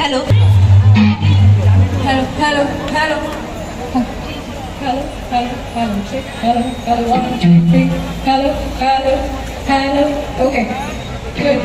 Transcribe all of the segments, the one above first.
Hello. Hello, hello, hello. Hello, hello, hello. Hello, hello, one, two, three. Hello, hello, hello. Okay. Good.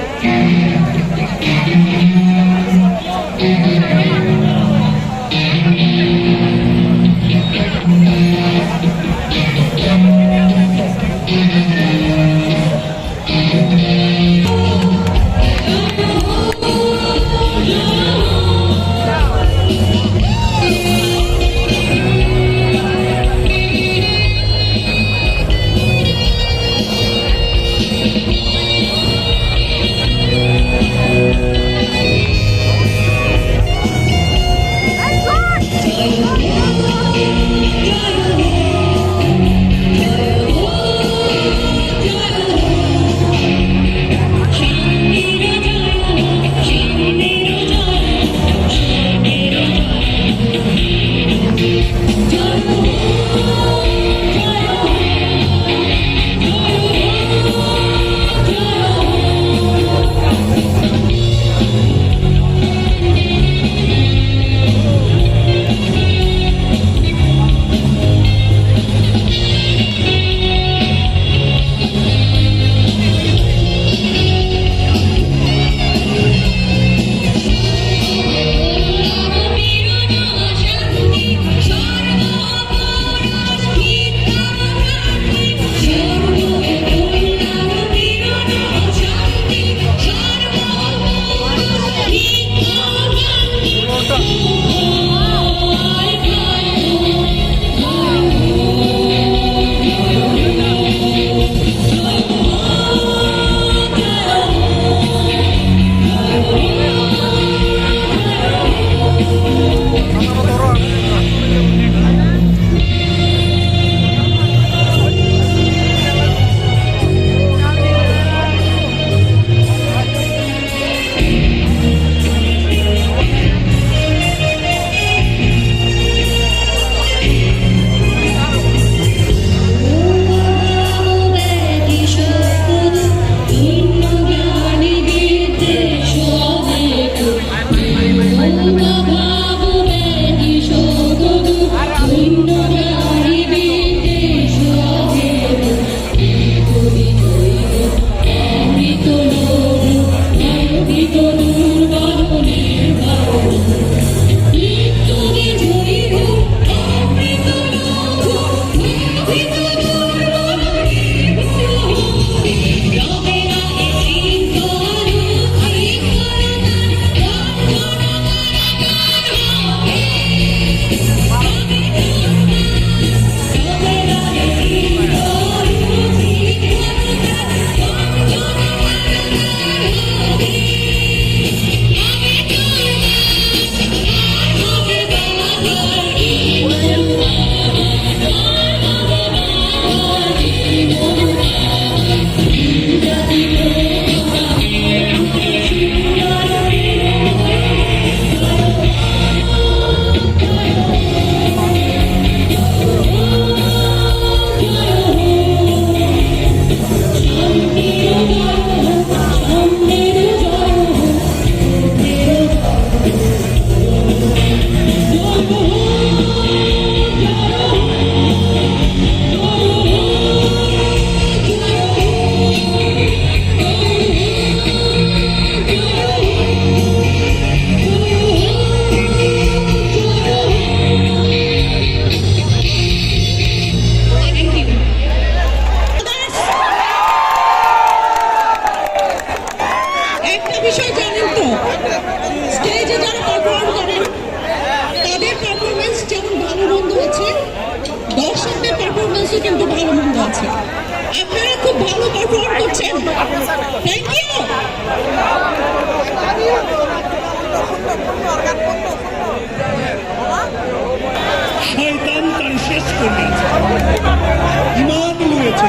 একটা বিষয় জানেন তো স্টেজে যারা পারফর্ম করেন, তাদের পারফরমেন্স যেমন ভালো মন্দ হচ্ছে, দর্শকদের পারফরমেন্সও কিন্তু ভালো মন্দ আছে। আপনারা খুব ভালো পারফর্ম করছেন। থ্যাংক ইউ ইমান লুয়েছে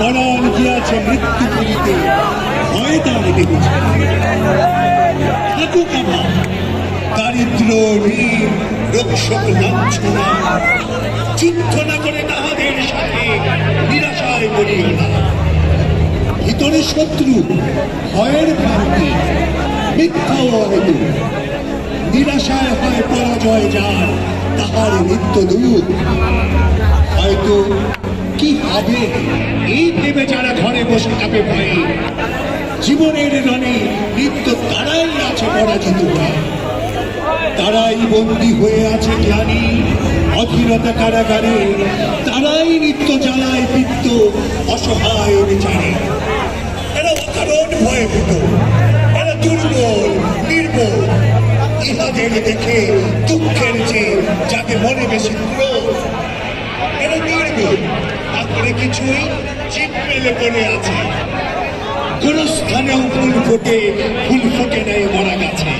পরাণ গিয়াছে মৃত্যু করিতে ভয় তার লেগেছে থাকুক আমার দারিদ্র ঋণ রক্ষক লাঞ্ছনা যুদ্ধ না করে তাহাদের সাথে নিরাশায় বলিও না। ভিতরে শত্রু ভয়ের ভ্রান্তি মিথ্যাও হয়তো নিরাশায় হয় পরাজয় যার তাহার নিত্য দুঃখ হয়তো কি হবে এই ভেবে যারা ঘরে বসে থাকে ভয়ে জীবনের রণে নিত্য তারাই আছে পরাজিত তারাই বন্দী হয়ে আছে গ্লানি অধীরতা কারাগারে। তারাই নিত্য জ্বালায় পিত্ত, অসহায় বিচারে। এরা অকারণ ভয়ে ভূত এরা দুর্বল, নির্বল। ইহাদের দেখে দুঃখের যে যাকে মনে বেশি ক্রোধ, এরা নির্বল। তারপরে কিছুই চিপ মেলে পড়ে আছে। কোন স্থানেও ফুল ফোটে ফুল ফোটে নেই মারা গেছে।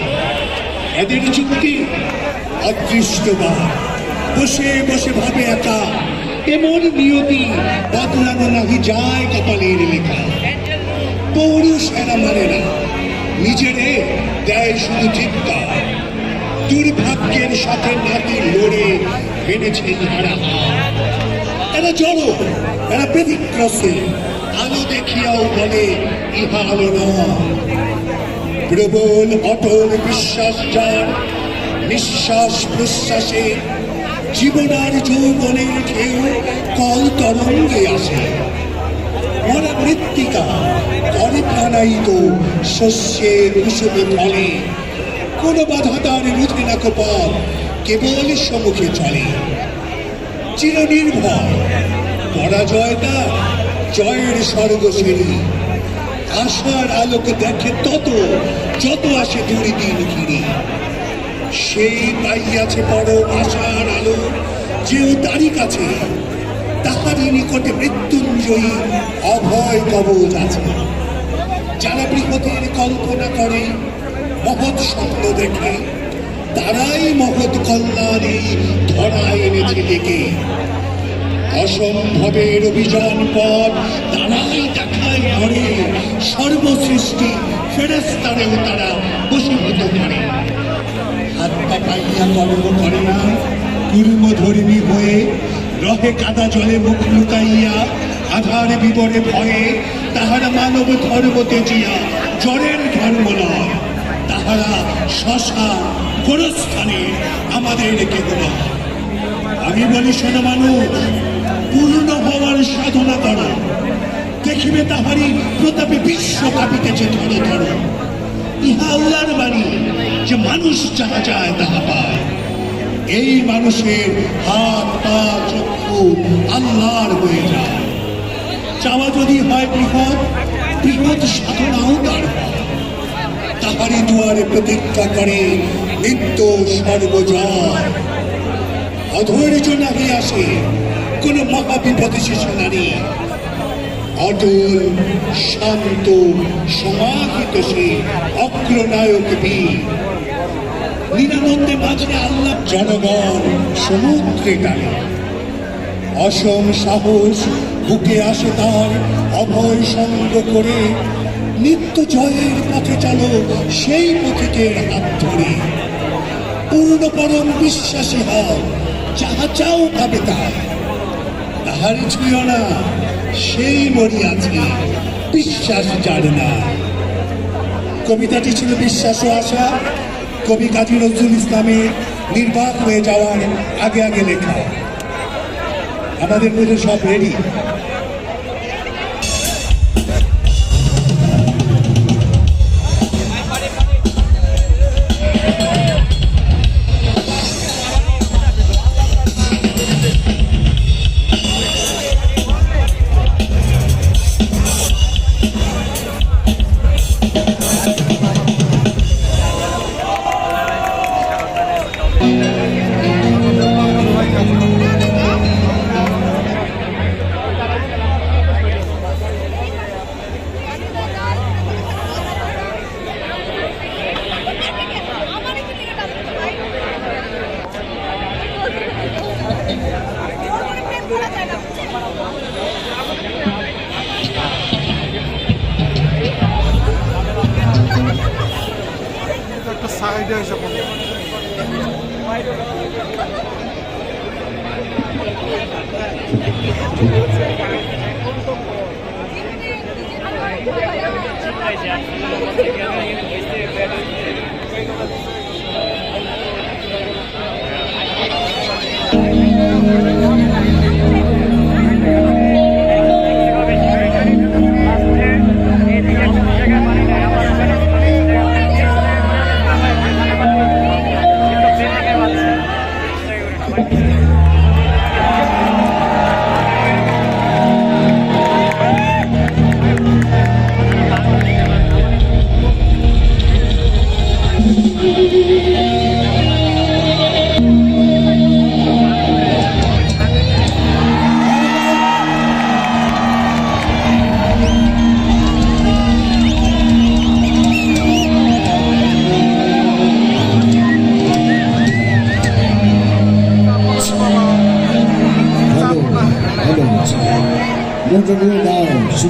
এদের চুক্তি অদৃষ্টবার। বসে বসে ভাবে একা, এমন নিয়তি বদলানো নাহি যায় কপালের লেখা। পৌরুষ এরা মানে না, নিজেরে দেয় শুধু চিৎকার দুর্ভাগ্যের সাথে নাতি লড়ে হারা হাত। এরা জড়ো, এরা ব্যতিক্রসে আলো দেখিয়াও বলে, ইহা নয়। প্রবল অটল বিশ্বাস যার, নিঃশ্বাস প্রশ্বাসে জীবনার যৌবনের ঢেউ কল তরঙ্গে আসে। মরা মৃত্তিকা করে প্রাণায়িত শস্যে কুসুমে ফলে। কোন বাধা তার রুধে না কপাল, কেবল সম্মুখে চলে। চিরনির্ভয় পরাজয়টা জয়ের স্বর্গশিনী আশার আলোকে দেখে তত, যত আসে দুর্দিন ঘিরে। সেই পাইয়াছে বড় আশার আলো যে তারই কাছে। তাহারই নিকটে মৃত্যুঞ্জয়ী অভয় কবচ আছে। যারা বৃহতের কল্পনা করে, মহৎ স্বপ্ন দেখে, তারাই মহৎ কল্যাণে ধরায় এনেছে ডেকে অসম্ভবের অভিযান পথ তারাই দেখায় ঘরে সর্বসৃষ্টি ফেরেস্তারেও তারা বসীভূত করে। হাত পা পাইয়া কর্ম করে না কুর্ম ধর্মী হয়ে রহে কাদা জলে মুখ লুকাইয়া, আধার বিবরে ভয়ে তাহারা মানব ধর্ম তেজিয়া জ্বরের ধর্ম নয় তাহারা শশা গোরস্থানে আমাদের নয় আমি বলি, শোনো মানুষ পূর্ণ হওয়ার সাধনা করো। দেখিবে তাহারি প্রতাপে বিশ্ব কাঁপিতেছে ধরো ধরো ইহা আল্লাহর বাণী, যে মানুষ যাহা চায় তাহা পায়। এই মানুষের হাত, পা, চক্ষু আল্লাহর হয়ে যায়। চাওয়া যদি হয় বৃহৎ বৃহৎ সাধনাও তার। তাহারই দুয়ারে প্রতীক্ষা করে নিত্য সর্বজয়। অধৈর্য নাহি আসে কোন মহাবিপদে শিশু নারী অটল, শান্ত, সমাহিত সে অগ্রনায়ক বীর। নিরানন্দে মাঝে আল্লাহ জনগণ, সমুদ্রে টানে। অসম সাহস, বুকে আসে তার অভয় সঙ্গ করে। নিত্য জয়ের পথে চলো, সেই পথিকের হাত ধরে। পূর্ণ পরম বিশ্বাসী হও, যাহা চাও পাবে তাই। তাহারই ছুঁয় না সেই মরিয়াছে বিশ্বাস জানে না। কবিতাটি ছিল বিশ্বাস ও আশা। কবি কাজী নজরুল ইসলামের নির্বাক হয়ে যাওয়ার আগে আগে লেখা। আমাদের মধ্যে সব রেডি সাইডে এসে পড়ল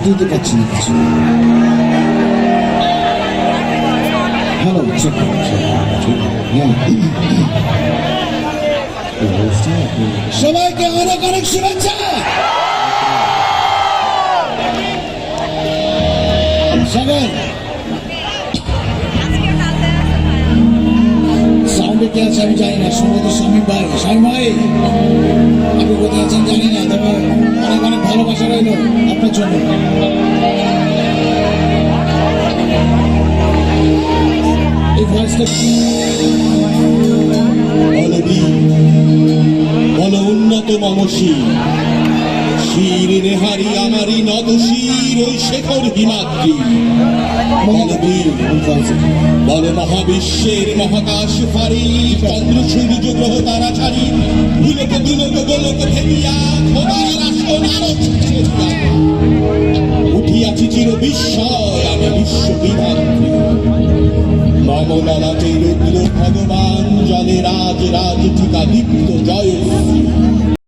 দিতে পাচ্ছি না কিছু হ্যালো চেক সবাইকে অনেক অনেক শুভেচ্ছা। সবাই কে আছে, আমি জানি না সম্ভবত স্বামী ভাই স্বামী ভাই, আপনি কোথায় আছেন জানি না, তবে অনেক অনেক ভালোবাসা রইল আপনার জন্য। এই ভয়েসটা আমারি নত ওই শেখর হিমাদ্রি। বল মহাবিশ্বের মহাকাশ ফারি চন্দ্র সূর্য গ্রহ তারা ছাড়ি, ভুলকে দুলক গোলক ভেবিয়া খোদার চির বিস্ময়, আমি বিশ্ব বিধাত্রী মমলালাতে রুদ্র ভগবান, জলে রাজ রাজ, ঠিকা দীপ্ত জয়